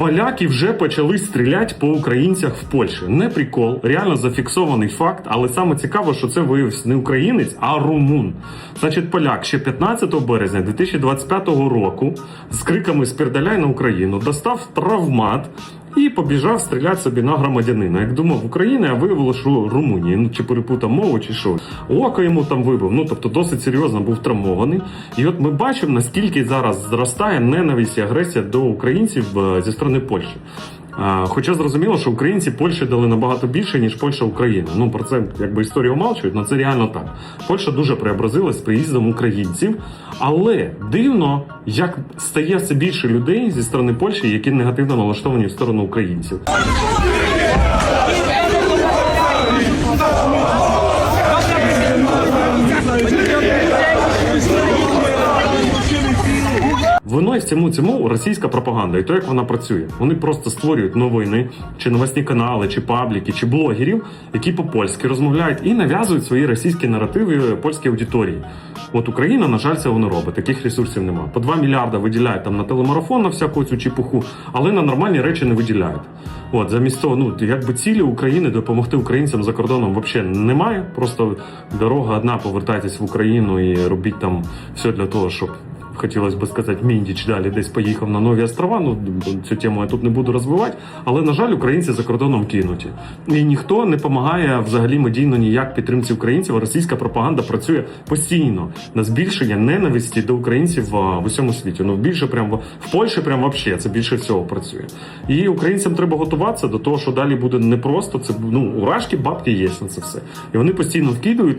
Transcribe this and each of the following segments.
Поляки вже почали стріляти по українцях в Польщі. Не прикол, реально зафіксований факт, але саме цікаво, що це виявився не українець, а румун. Значить, поляк ще 15 березня 2025 року з криками «Спірдаляй на Україну достав травмат. І побіжав стріляти собі на громадянина. Як думав України, а виявилося, що Румунії. Ну чи перепутав мову, чи що. Око йому там вибив. Ну тобто досить серйозно був травмований. І от ми бачимо, наскільки зараз зростає ненависть і агресія до українців е, зі сторони Польщі. Хоча зрозуміло, що українці Польщі дали набагато більше, ніж Польща Україна. Ну про це якби історію умалчують, але це реально так. Польща дуже преобразилась з приїздом українців, але дивно, як стає все більше людей зі сторони Польщі, які негативно налаштовані в сторону українців. Виною всьому цьому російська пропаганда і то, як вона працює. Вони просто створюють новини, чи новосні канали, чи пабліки, чи блогерів, які по-польськи розмовляють і нав'язують свої російські наративи польській аудиторії. От Україна, на жаль, цього не робить. Таких ресурсів немає. По 2 мільярда виділяють там на телемарафон на всяку цю чепуху, але на нормальні речі не виділяють. От замість того, ну якби цілі України допомогти українцям за кордоном взагалі немає. Просто дорога одна, повертайтесь в Україну і робіть там все для того, щоб хотілося б сказати, Міндіч далі десь поїхав на нові острова. Ну цю тему я тут не буду розвивати. Але на жаль, українці за кордоном кинуті. І ніхто не допомагає взагалі медійно ніяк підтримці українців. Російська пропаганда працює постійно на збільшення ненависті до українців в усьому світі. Ну більше прям в- в Польщі, прям вообще це більше всього працює. І українцям треба готуватися до того, що далі буде непросто. Це ну урашки, бабки є на це все. І вони постійно вкидують.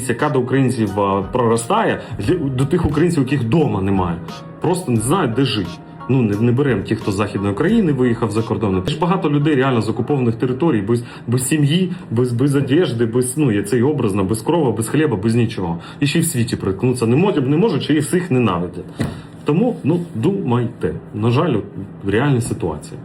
ненависть, яка до українців проростає, до тих українців, яких вдома немає, просто не знають, де жити. Ну не, не беремо ті, хто з західної країни виїхав за кордон. Ж багато людей реально з окупованих територій, без, без сім'ї, без, без одежди, без ну є цей образно, без крова, без хліба, без нічого. І ще й в світі приткнутися не можуть, не можуть, і всіх ненавидять. Тому ну думайте. На жаль, реальна ситуація.